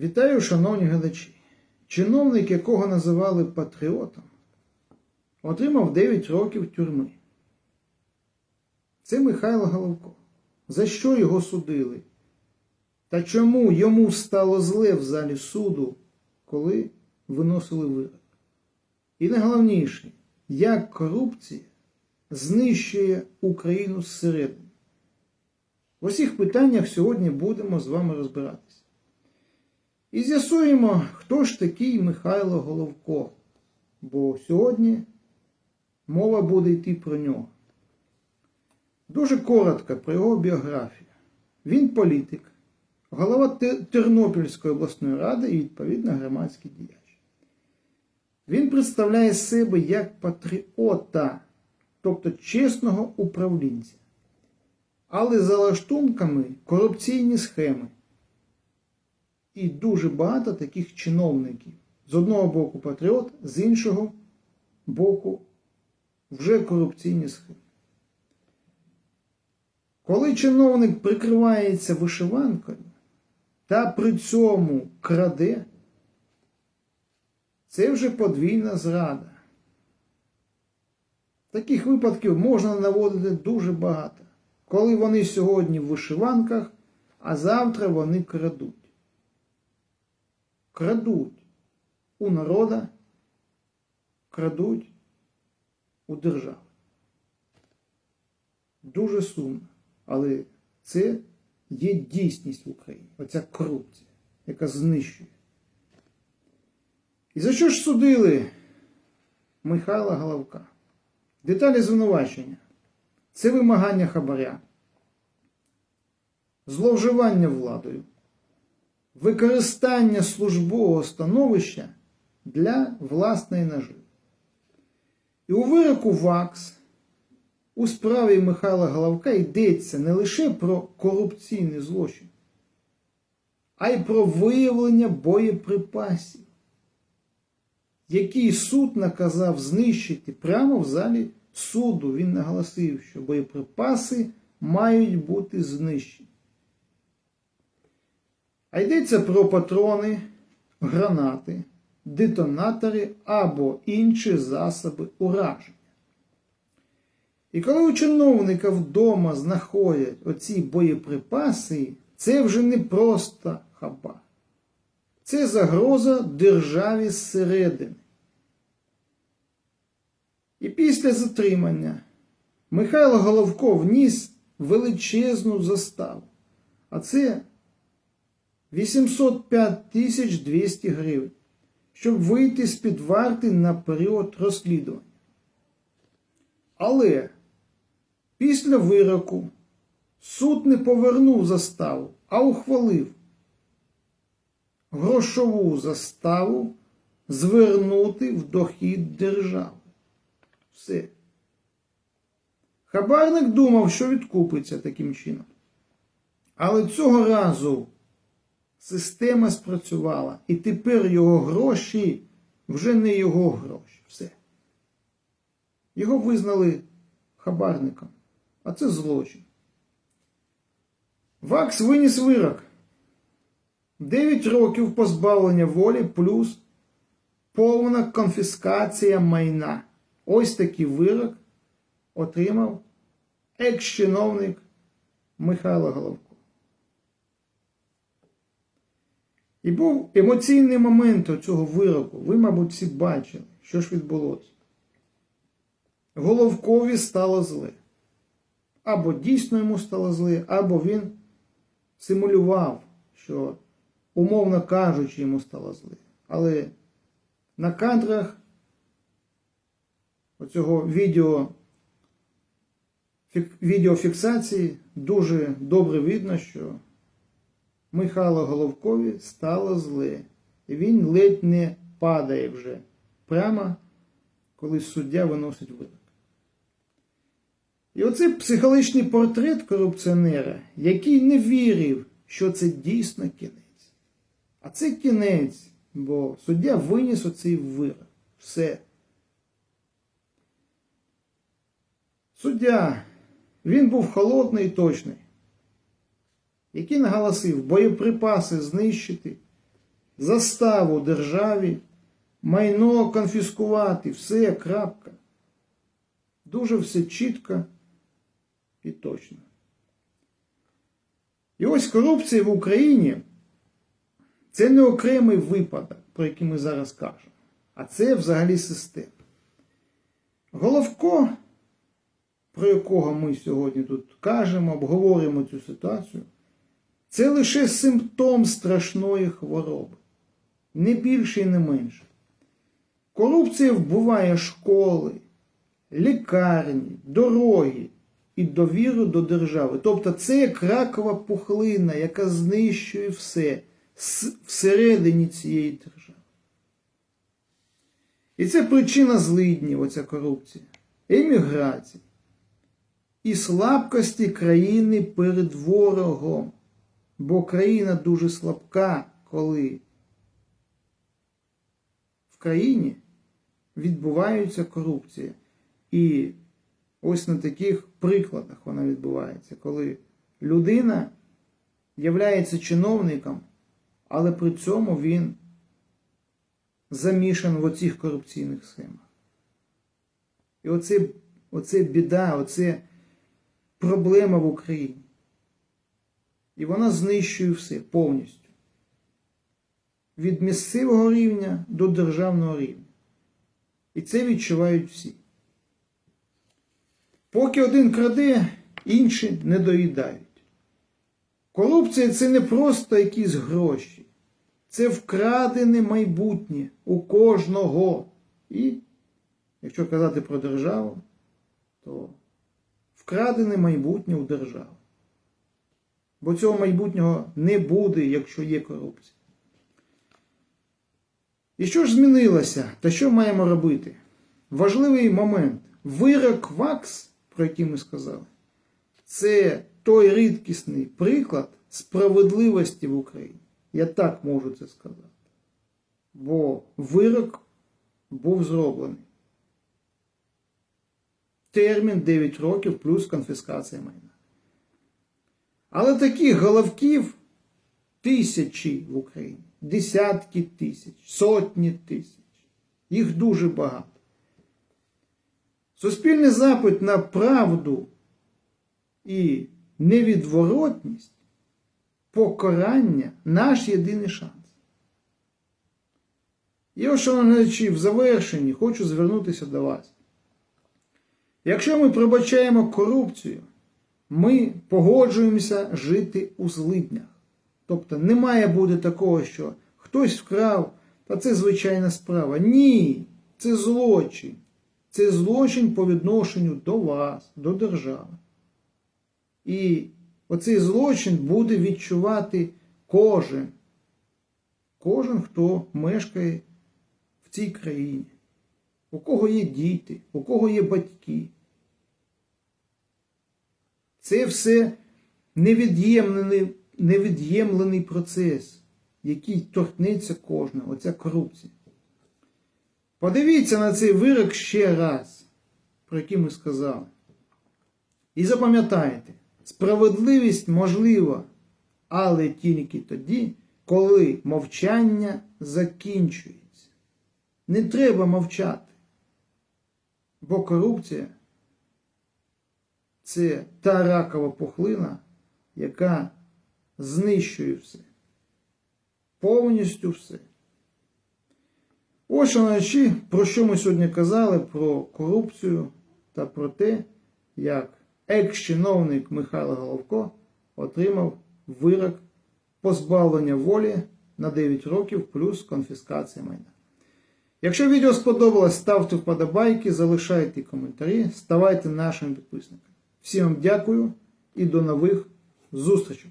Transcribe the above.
Вітаю, шановні глядачі. Чиновник, якого називали патріотом, отримав 9 років тюрми. Це Михайло Головко. За що його судили? Та чому йому стало зле в залі суду, коли виносили вирок? І найголовніше, як корупція знищує Україну зсередини. В усіх питаннях сьогодні будемо з вами розбиратися. І з'ясуємо, хто ж такий Михайло Головко, бо сьогодні мова буде йти про нього. Дуже коротко про його біографію. Він політик, голова Тернопільської обласної ради і відповідно громадський діяч. Він представляє себе як патріота, тобто чесного управлінця, але за лаштунками корупційні схеми. І дуже багато таких чиновників. З одного боку патріот, з іншого боку вже корупційні схеми. Коли чиновник прикривається вишиванкою та при цьому краде, це вже подвійна зрада. Таких випадків можна наводити дуже багато. Коли вони сьогодні в вишиванках, а завтра вони крадуть. Крадуть у народа, крадуть у держави. Дуже сумно. Але це є дійсність в Україні. Оця корупція, яка знищує. І за що ж судили Михайла Головка? Деталі звинувачення. Це вимагання хабаря, зловживання владою, використання службового становища для власної наживи. І у вироку ВАКС у справі Михайла Головка йдеться не лише про корупційний злочин, а й про виявлення боєприпасів, який суд наказав знищити прямо в залі суду. Він наголосив, що боєприпаси мають бути знищені. А йдеться про патрони, гранати, детонатори або інші засоби ураження. І коли у чиновника вдома знаходять оці боєприпаси, це вже не просто хаба. Це загроза державі зсередини. І після затримання Михайло Головко вніс величезну заставу. А це 805 тисяч 200 гривень, щоб вийти з-під варти на період розслідування. Але після вироку суд не повернув заставу, а ухвалив грошову заставу звернути в дохід держави. Все. Хабарник думав, що відкупиться таким чином. Але цього разу система спрацювала, і тепер його гроші вже не його гроші. Все. Його визнали хабарником, а це злочин. ВАКС виніс вирок. 9 років позбавлення волі плюс повна конфіскація майна. Ось такий вирок отримав екс-чиновник Михайло Головко. І був емоційний момент цього вироку. Ви, мабуть, всі бачили, що ж відбулося. Головкові стало зле. Або дійсно йому стало зле, або він симулював, що, умовно кажучи, йому стало зле. Але на кадрах оцього відео, фік- відеофіксації дуже добре видно, що Михайло Головкові стало зле. Він ледь не падає вже прямо, коли суддя виносить вирок. І оцей психологічний портрет корупціонера, який не вірив, що це дійсно кінець. А це кінець, бо суддя виніс оцей вирок. Все. Суддя, він був холодний і точний, який наголосив боєприпаси знищити, заставу державі, майно конфіскувати, все, крапка. Дуже все чітко і точно. І ось корупція в Україні це не окремий випадок, про який ми зараз кажемо, а це взагалі система. Головко, про якого ми сьогодні тут кажемо, обговорюємо цю ситуацію, це лише симптом страшної хвороби, не більше і не менше. Корупція вбиває школи, лікарні, дороги і довіру до держави. Тобто це як ракова пухлина, яка знищує все всередині цієї держави. І це причина злиднів, оця корупція, еміграції і слабкості країни перед ворогом. Бо країна дуже слабка, коли в країні відбувається корупція. І ось на таких прикладах вона відбувається, коли людина являється чиновником, але при цьому він замішан в оцих корупційних схемах. І оце, оце біда, оце проблема в Україні. І вона знищує все повністю. Від місцевого рівня до державного рівня. І це відчувають всі. Поки один краде, інші не доїдають. Корупція це не просто якісь гроші. Це вкрадене майбутнє у кожного. І, якщо казати про державу, то вкрадене майбутнє у держави. Бо цього майбутнього не буде, якщо є корупція. І що ж змінилося та що маємо робити? Важливий момент. Вирок ВАКС, про який ми сказали, це той рідкісний приклад справедливості в Україні. Я так можу це сказати. Бо вирок був зроблений. Термін 9 років плюс конфіскація майна. Але таких головків тисячі в Україні, десятки тисяч, сотні тисяч. Їх дуже багато. Суспільний запит на правду і невідворотність, покарання наш єдиний шанс. І ось, шановні в завершенні хочу звернутися до вас. Якщо ми пробачаємо корупцію, ми погоджуємося жити у злиднях. Тобто не має бути такого, що хтось вкрав, та це звичайна справа. Ні, це злочин. Це злочин по відношенню до вас, до держави. І оцей злочин буде відчувати кожен, кожен, хто мешкає в цій країні, у кого є діти, у кого є батьки. Це все невід'ємлений, невід'ємлений процес, який торкнеться кожного, оця корупція. Подивіться на цей вирок ще раз, про який ми сказали. І запам'ятайте, справедливість можлива, але тільки тоді, коли мовчання закінчується. Не треба мовчати, бо корупція це та ракова пухлина, яка знищує все. Повністю все. Ось, шановні, про що ми сьогодні казали про корупцію та про те, як екс-чиновник Михайло Головко отримав вирок позбавлення волі на 9 років плюс конфіскація майна. Якщо відео сподобалось, ставте вподобайки, залишайте коментарі, ставайте нашими підписниками. Всім вам дякую і до нових зустрічей!